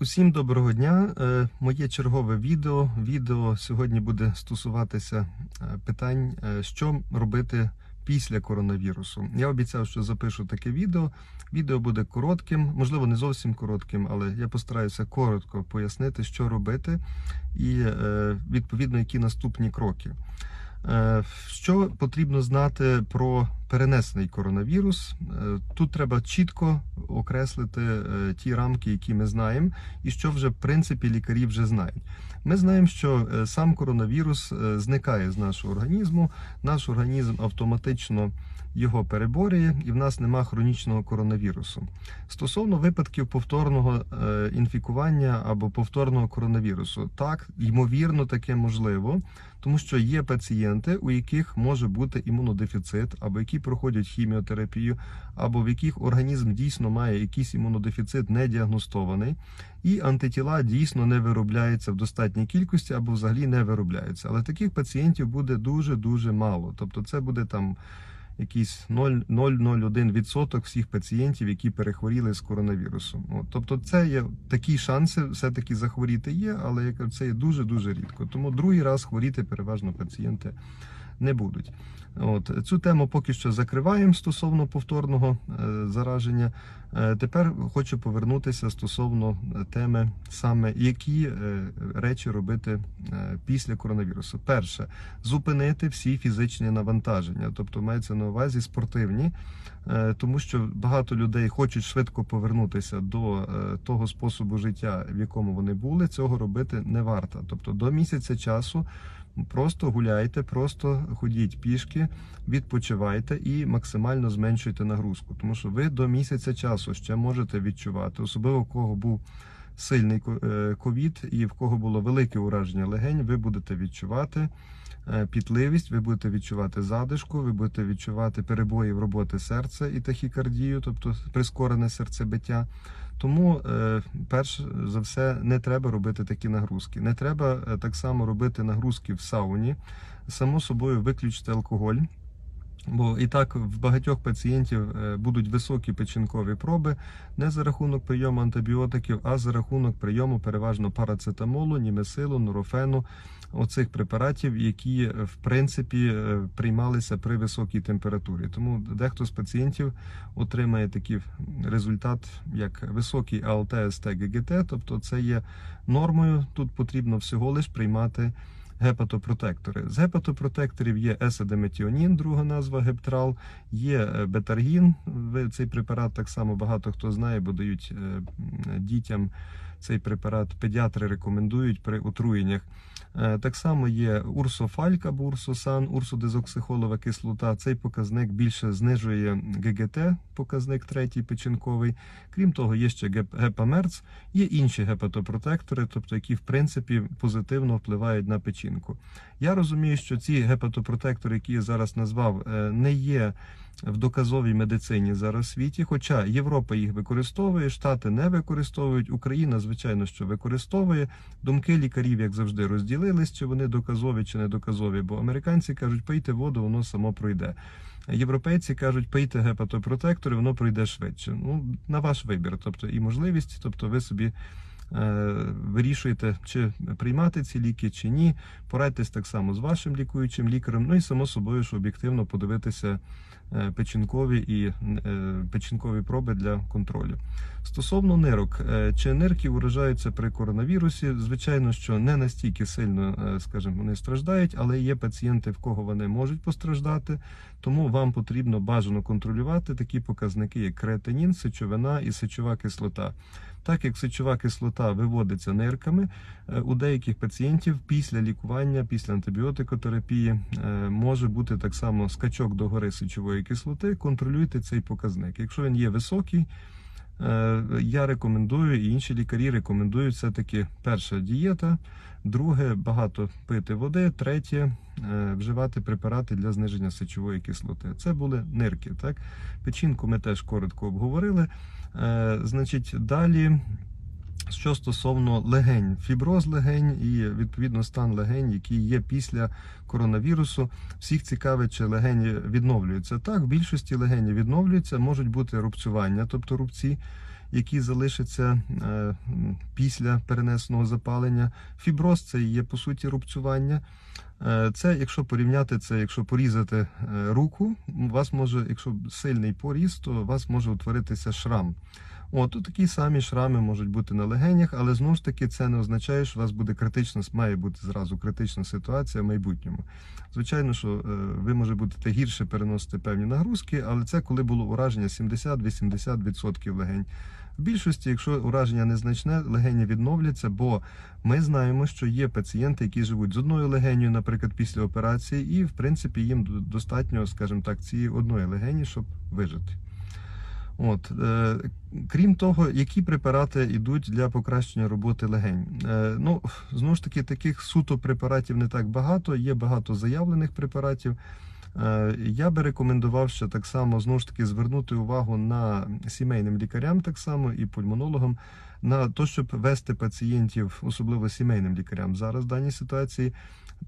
Усім доброго дня. Е, Моє чергове відео. Відео сьогодні буде стосуватися е, питань, е, що робити після коронавірусу. Я обіцяв, що запишу таке відео. Відео буде коротким, можливо, не зовсім коротким, але я постараюся коротко пояснити, що робити, і відповідно, які наступні кроки. Що потрібно знати про перенесений коронавірус? Е, Тут треба чітко окреслити е, ті рамки, які ми знаємо, і що вже в принципі лікарі вже знають. Ми знаємо, що е, сам коронавірус зникає з нашого організму. Наш організм автоматично його переборює, і в нас нема хронічного коронавірусу. Стосовно випадків повторного інфікування або повторного коронавірусу, так ймовірно, таке можливо, тому що є пацієнти, у яких може бути імунодефіцит, або які проходять хіміотерапію, або в яких організм дійсно має якийсь імунодефіцит не діагностований, і антитіла дійсно не виробляються в достатній кількості або взагалі не виробляються. Але таких пацієнтів буде дуже дуже мало. Тобто, це буде там якийсь 0,001% всіх пацієнтів, які перехворіли з коронавірусом. От, тобто, це є такі шанси, все-таки захворіти є, але це є дуже дуже рідко. Тому другий раз хворіти переважно пацієнти не будуть. От цю тему поки що закриваємо стосовно повторного е, зараження. Е, тепер хочу повернутися стосовно теми саме які е, речі робити після коронавірусу. Перше зупинити всі фізичні навантаження, тобто мається на увазі спортивні, тому що багато людей хочуть швидко повернутися до того способу життя, в якому вони були. Цього робити не варто. Тобто до місяця часу. Просто гуляйте, просто ходіть пішки, відпочивайте і максимально зменшуйте нагрузку. Тому що ви до місяця часу ще можете відчувати, особливо в кого був сильний е, ковід і в кого було велике ураження легень, ви будете відчувати е, пітливість, ви будете відчувати задишку, ви будете відчувати перебої в роботи серця і тахікардію, тобто прискорене серцебиття. Тому, е, перш за все, не треба робити такі нагрузки. Не треба е, так само робити нагрузки в сауні. Само собою виключити алкоголь. Бо і так в багатьох пацієнтів е, будуть високі печінкові проби не за рахунок прийому антибіотиків, а за рахунок прийому переважно парацетамолу, німесилу, нурофену, оцих препаратів, які е, в принципі е, приймалися при високій температурі. Тому дехто з пацієнтів отримає такий результат, як високий АЛТ, СТ, ГГТ, тобто це є нормою. Тут потрібно всього лиш приймати гепатопротектори. З гепатопротекторів є есадеметіонін, друга назва гептрал, є е, бетаргін. Цей препарат так само багато хто знає, бо дають е, дітям цей препарат. Педіатри рекомендують при отруєннях. Е, Так само є урсофальк або урсосан, урсодезоксихолова кислота. Цей показник більше знижує ГГТ, показник третій печінковий. Крім того, є ще геп- гепамерц, є інші гепатопротектори, тобто які в принципі позитивно впливають на печінку. Я розумію, що ці гепатопротектори, які я зараз назвав, е, не є в доказовій медицині зараз в світі. Хоча Європа їх використовує, Штати не використовують, Україна, звичайно, що використовує. Думки лікарів, як завжди, розділились, чи вони доказові, чи не доказові. Бо американці кажуть, пийте воду, воно само пройде. Європейці кажуть, пийте гепатопротектори, воно пройде швидше. Ну, на ваш вибір, тобто і можливість, тобто ви собі. Е, Вирішуєте, чи приймати ці ліки, чи ні. Порадьтесь так само з вашим лікуючим лікарем. Ну і само собою, що об'єктивно подивитися е, печінкові і е, печінкові проби для контролю. Стосовно нирок, чи нирки уражаються при коронавірусі? Звичайно, що не настільки сильно, скажімо, вони страждають, але є пацієнти, в кого вони можуть постраждати. Тому вам потрібно бажано контролювати такі показники, як креатинін, сечовина і сечова кислота. Так як сечова кислота виводиться нирками, е, у деяких пацієнтів після лікування, після антибіотикотерапії е, може бути так само скачок до гори сечової кислоти. Контролюйте цей показник. Якщо він є високий, е, я рекомендую і інші лікарі рекомендують все-таки перша дієта, друге багато пити води, третє вживати препарати для зниження сечової кислоти. Це були нирки. Так, печінку ми теж коротко обговорили. Е, Значить, далі. Що стосовно легень, фіброз легень і відповідно стан легень, який є після коронавірусу, всіх цікавить, чи легені відновлюються. Так, в більшості легені відновлюються, можуть бути рубцювання, тобто рубці, які залишаться е, після перенесеного запалення. Фіброз це є по суті рубцювання. Е, Це, якщо порівняти це, якщо порізати е, руку, у вас може, якщо сильний поріз, то у вас може утворитися шрам. От тут такі самі шрами можуть бути на легенях, але знову ж таки це не означає, що у вас буде критична, має бути зразу критична ситуація в майбутньому. Звичайно, що е, ви може будете гірше переносити певні нагрузки, але це коли було ураження 70-80% легень. В більшості, якщо ураження незначне, легені відновляться, бо ми знаємо, що є пацієнти, які живуть з одною легенью, наприклад, після операції, і в принципі їм до- достатньо, скажімо так, цієї одної легені, щоб вижити. От, е, крім того, які препарати йдуть для покращення роботи легень? Е, ну, знову ж таки, таких суто препаратів не так багато, є багато заявлених препаратів. Е, Я би рекомендував ще так само знову ж таки звернути увагу на сімейним лікарям, так само і пульмонологам, на те, щоб вести пацієнтів, особливо сімейним лікарям зараз в даній ситуації,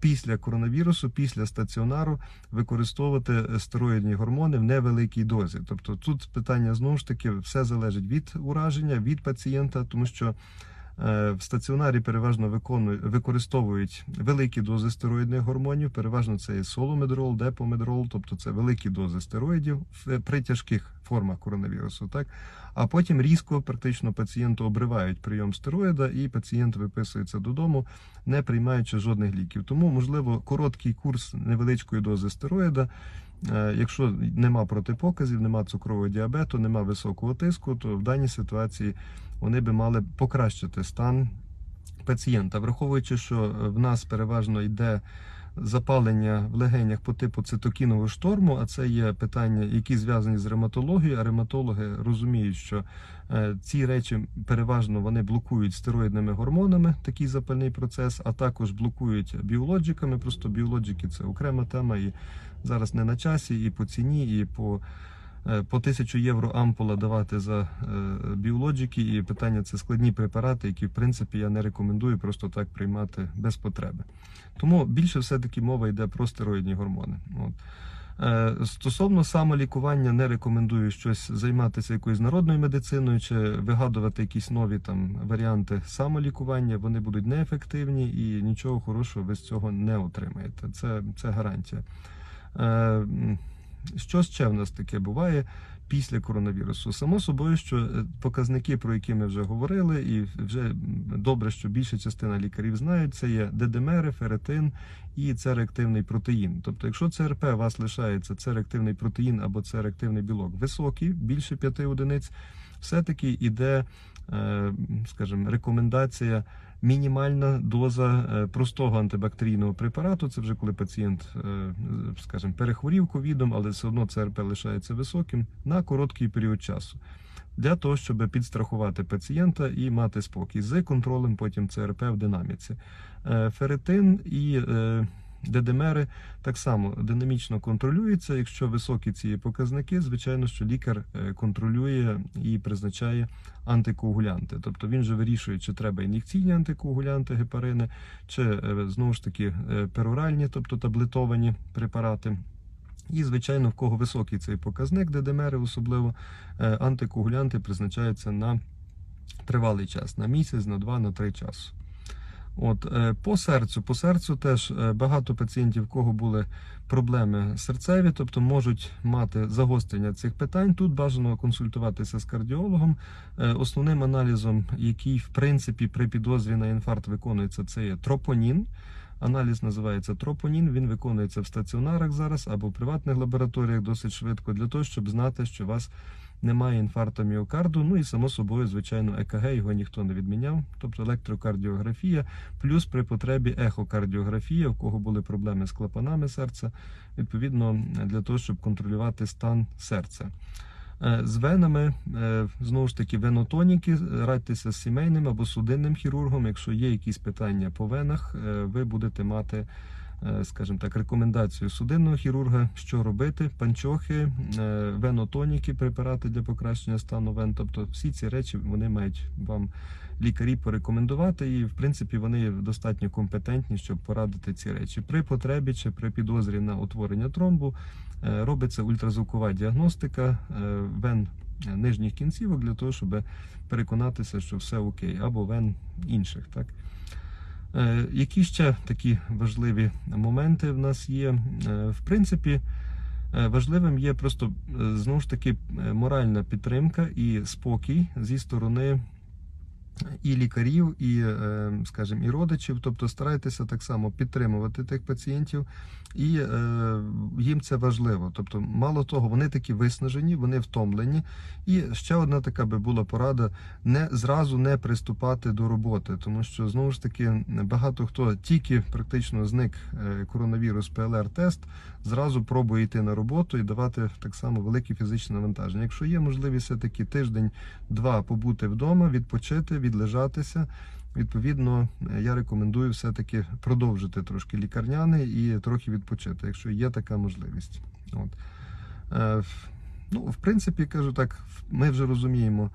після коронавірусу, після стаціонару використовувати стероїдні гормони в невеликій дозі. Тобто тут питання знову ж таки все залежить від ураження, від пацієнта, тому що. Е, В стаціонарі переважно використовують великі дози стероїдних гормонів. Переважно це є соломедрол, депомедрол, тобто це великі дози стероїдів в- при тяжких формах коронавірусу. Так а потім різко практично пацієнту обривають прийом стероїда, і пацієнт виписується додому, не приймаючи жодних ліків. Тому, можливо, короткий курс невеличкої дози стероїда. Е, Якщо нема протипоказів, нема цукрового діабету, нема високого тиску, то в даній ситуації вони би мали покращити стан пацієнта, враховуючи, що е, в нас переважно йде запалення в легенях по типу цитокінового шторму, а це є питання, які зв'язані з ревматологією. А ревматологи розуміють, що е, ці речі переважно вони блокують стероїдними гормонами такий запальний процес, а також блокують біологіками. Просто біологіки це окрема тема, і зараз не на часі, і по ціні, і по. Е, По тисячу євро ампула давати за е, біологіки, і питання це складні препарати, які в принципі я не рекомендую просто так приймати без потреби. Тому більше все-таки мова йде про стероїдні гормони. От. Е, Стосовно самолікування, не рекомендую щось займатися якоюсь народною медициною чи вигадувати якісь нові там варіанти самолікування. Вони будуть неефективні і нічого хорошого ви з цього не отримаєте. Це, це гарантія. Що ще в нас таке буває після коронавірусу? Само собою, що е, показники, про які ми вже говорили, і вже добре, що більша частина лікарів знають, це є дедемери, феретин і цереактивний протеїн. Тобто, якщо ЦРП у вас лишається цереактивний протеїн або цереактивний білок високий, більше 5 одиниць, все-таки йде, е, скажімо, рекомендація. Мінімальна доза е, простого антибактерійного препарату. Це вже коли пацієнт, е, скажімо, перехворів ковідом, але все одно ЦРП лишається високим на короткий період часу. Для того, щоб підстрахувати пацієнта і мати спокій з контролем потім ЦРП в динаміці. Е, Ферритин і дедемери так само динамічно контролюються. Якщо високі ці показники, звичайно, що лікар е, контролює і призначає антикоагулянти. Тобто він же вирішує, чи треба ін'єкційні антикоагулянти, гепарини, чи е, знову ж таки е, пероральні, тобто таблетовані препарати. І, звичайно, в кого високий цей показник, дедемери особливо, антикоагулянти призначаються на тривалий час, на місяць, на два, на три часу. От е, по серцю, по серцю теж е, багато пацієнтів, в кого були проблеми серцеві, тобто можуть мати загострення цих питань. Тут бажано консультуватися з кардіологом. Е, Основним аналізом, який в принципі при підозрі на інфаркт виконується, це є тропонін. Аналіз називається тропонін. Він виконується в стаціонарах зараз або в приватних лабораторіях досить швидко для того, щоб знати, що у вас немає інфаркту міокарду. Ну і само собою, звичайно, ЕКГ його ніхто не відміняв, тобто електрокардіографія, плюс при потребі ехокардіографія, у кого були проблеми з клапанами серця, відповідно для того, щоб контролювати стан серця. Е, З венами, е, знову ж таки, венотоніки, радьтеся з сімейним або судинним хірургом. Якщо є якісь питання по венах, е, ви будете мати, скажімо так, рекомендацію судинного хірурга, що робити, панчохи, е, венотоніки, препарати для покращення стану вен. Тобто всі ці речі вони мають вам лікарі порекомендувати, і в принципі вони достатньо компетентні, щоб порадити ці речі. При потребі чи при підозрі на утворення тромбу е, робиться ультразвукова діагностика е, вен е, нижніх кінцівок для того, щоб переконатися, що все окей, або вен інших. Так? Е, Які ще такі важливі моменти в нас є? Е, В принципі, е, важливим є просто знову ж таки моральна підтримка і спокій зі сторони і лікарів, і, е, скажімо, і родичів. Тобто старайтеся так само підтримувати тих пацієнтів, і е, їм це важливо. Тобто, мало того, вони такі виснажені, вони втомлені. І ще одна така би була порада: не зразу не приступати до роботи, тому що знову ж таки багато хто тільки практично зник е, коронавірус ПЛР-тест, зразу пробує йти на роботу і давати так само велике фізичне навантаження. Якщо є можливість все таки тиждень-два побути вдома, відпочити, відлежатися. Відповідно, е, я рекомендую все-таки продовжити трошки лікарняний і трохи відпочити, якщо є така можливість. От. Е, ну, в принципі, кажу так, ми вже розуміємо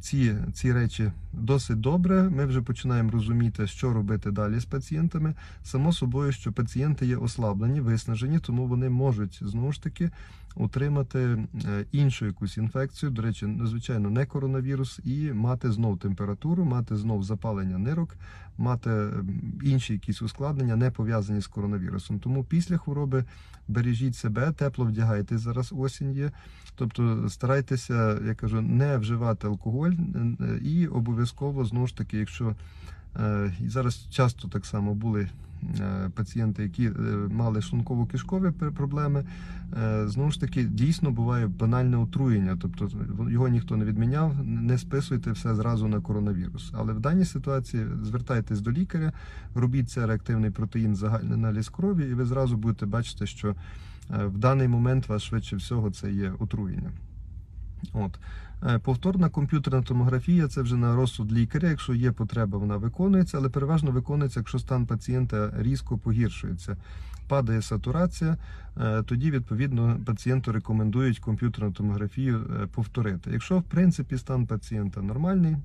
ці, ці речі досить добре. Ми вже починаємо розуміти, що робити далі з пацієнтами. Само собою, що пацієнти є ослаблені, виснажені, тому вони можуть знову ж таки отримати е, іншу якусь інфекцію. До речі, звичайно, не коронавірус, і мати знов температуру, мати знов запалення нирок, мати ем, інші якісь ускладнення, не пов'язані з коронавірусом. Тому після хвороби бережіть себе, тепло вдягайте. Зараз осінь є. Тобто старайтеся, я кажу, не вживати алкоголь е, і обов'язково знову ж таки, якщо е, і зараз часто так само були е, пацієнти, які е, мали шлунково-кишкові проблеми. Е, Знову ж таки, дійсно буває банальне отруєння, тобто його ніхто не відміняв. Не списуйте все зразу на коронавірус. Але в даній ситуації звертайтесь до лікаря, робіть це реактивний протеїн, загальний аналіз крові, і ви зразу будете бачити, що е, в даний момент вас швидше всього це є отруєння. От. Е, Повторна комп'ютерна томографія це вже на розсуд лікаря. Якщо є потреба, вона виконується, але переважно виконується, якщо стан пацієнта різко погіршується. Падає сатурація, е, тоді відповідно пацієнту рекомендують комп'ютерну томографію е, повторити. Якщо в принципі стан пацієнта нормальний,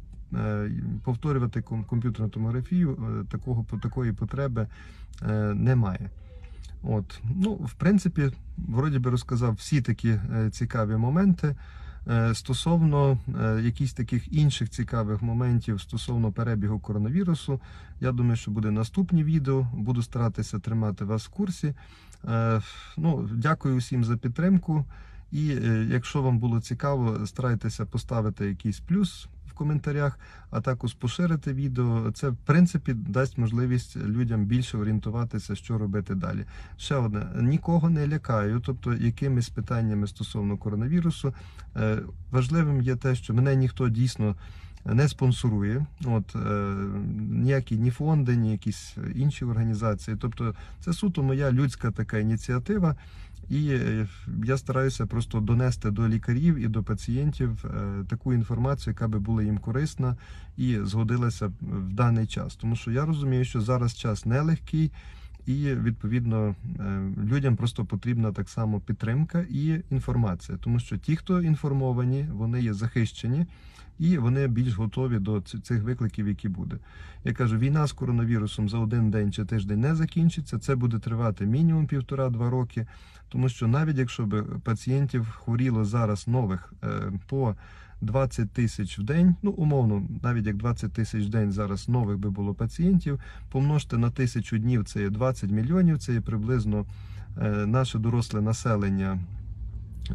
повторювати комп'ютерну томографію такого такої потреби немає. От, ну, в принципі, вроді би розказав всі такі цікаві моменти. Е, Стосовно е, якихось таких інших цікавих моментів стосовно перебігу коронавірусу, я думаю, що буде наступні відео. Буду старатися тримати вас в курсі. Е, Ну, дякую усім за підтримку. І якщо вам було цікаво, старайтеся поставити якийсь плюс коментарях, а також поширити відео. Це в принципі дасть можливість людям більше орієнтуватися, що робити далі. Ще одне нікого не лякаю, тобто якимись питаннями стосовно коронавірусу. Е, Важливим є те, що мене ніхто дійсно не спонсорує. От е, ніякі ні фонди, ні якісь інші організації. Тобто, це суто моя людська така ініціатива. І е, я стараюся просто донести до лікарів і до пацієнтів е, таку інформацію, яка би була їм корисна і згодилася в даний час. Тому що я розумію, що зараз час нелегкий, і відповідно е, людям просто потрібна так само підтримка і інформація, тому що ті, хто інформовані, вони є захищені. І вони більш готові до цих викликів, які буде. Я кажу, війна з коронавірусом за один день чи тиждень не закінчиться. Це буде тривати мінімум півтора-два роки. Тому що навіть якщо б пацієнтів хворіло зараз нових е, по 20 тисяч в день, ну умовно, навіть як 20 тисяч в день зараз нових би було пацієнтів, помножте на тисячу днів, це є 20 мільйонів, це є приблизно е, наше доросле населення.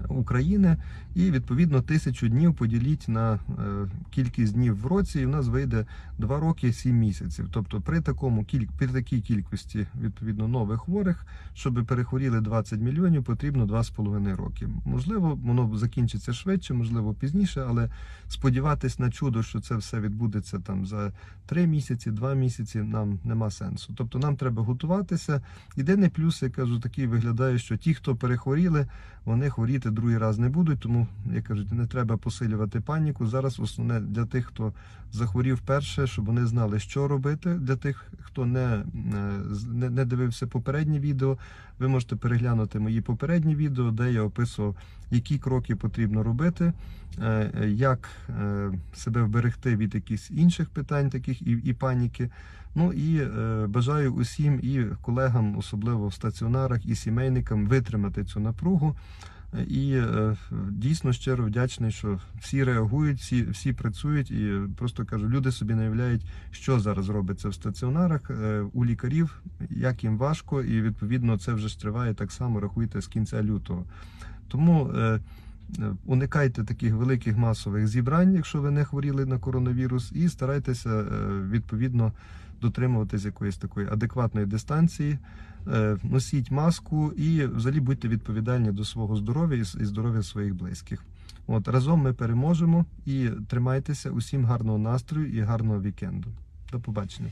України і відповідно тисячу днів поділіть на е, кількість днів в році, і в нас вийде 2 роки 7 місяців. Тобто при такому при такій кількості відповідно нових хворих, щоб перехворіли 20 мільйонів, потрібно 2,5 роки. Можливо, воно закінчиться швидше, можливо, пізніше, але сподіватись на чудо, що це все відбудеться там за 3 місяці, 2 місяці, нам нема сенсу. Тобто нам треба готуватися. Єдиний плюс, я кажу, такий виглядає, що ті, хто перехворіли, вони хворіти другий раз не будуть. Тому я кажу, не треба посилювати паніку. Зараз основне для тих, хто захворів перше, щоб вони знали, що робити. Для тих, хто не, е, не, не дивився попередні відео, ви можете переглянути мої попередні відео, де я описував, які кроки потрібно робити, е, як е, себе вберегти від якихось інших питань, таких і, і паніки. Ну і е, бажаю усім і колегам, особливо в стаціонарах, і сімейникам, витримати цю напругу. І е, дійсно щиро вдячний, що всі реагують, всі, всі працюють, і просто кажу, люди собі не уявляють, що зараз робиться в стаціонарах е, у лікарів, як їм важко, і відповідно це вже ж триває так само, рахуйте з кінця лютого. Тому е, уникайте таких великих масових зібрань, якщо ви не хворіли на коронавірус, і старайтеся е, відповідно дотримуватись якоїсь такої адекватної дистанції. Е, Носіть маску і взагалі будьте відповідальні до свого здоров'я і здоров'я своїх близьких. От разом ми переможемо і тримайтеся. Усім гарного настрою і гарного вікенду. До побачення.